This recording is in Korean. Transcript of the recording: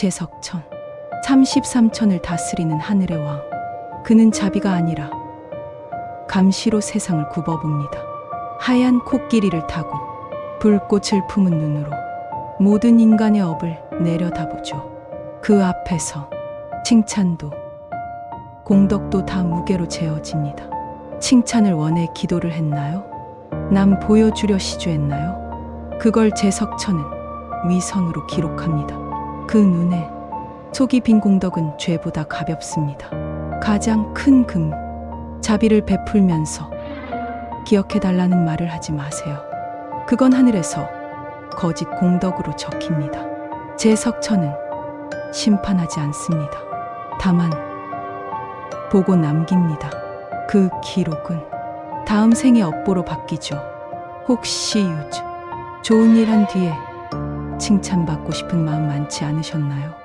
제석천 33천을 다스리는 하늘의 왕 그는 자비가 아니라 감시로 세상을 굽어봅니다. 하얀 코끼리를 타고 불꽃을 품은 눈으로 모든 인간의 업을 내려다보죠. 그 앞에서 칭찬도 공덕도 다 무게로 재어집니다. 칭찬을 원해 기도를 했나요? 남 보여주려 시주했나요? 그걸 제석천은 위선으로 기록합니다. 그 눈에 속이 빈 공덕은 죄보다 가볍습니다. 가장 큰 금, 자비를 베풀면서 기억해달라는 말을 하지 마세요. 그건 하늘에서 거짓 공덕으로 적힙니다. 제 석천은 심판하지 않습니다. 다만 보고 남깁니다. 그 기록은 다음 생의 업보로 바뀌죠. 혹시 유즈 좋은 일 한 뒤에 칭찬받고 싶은 마음 많지 않으셨나요?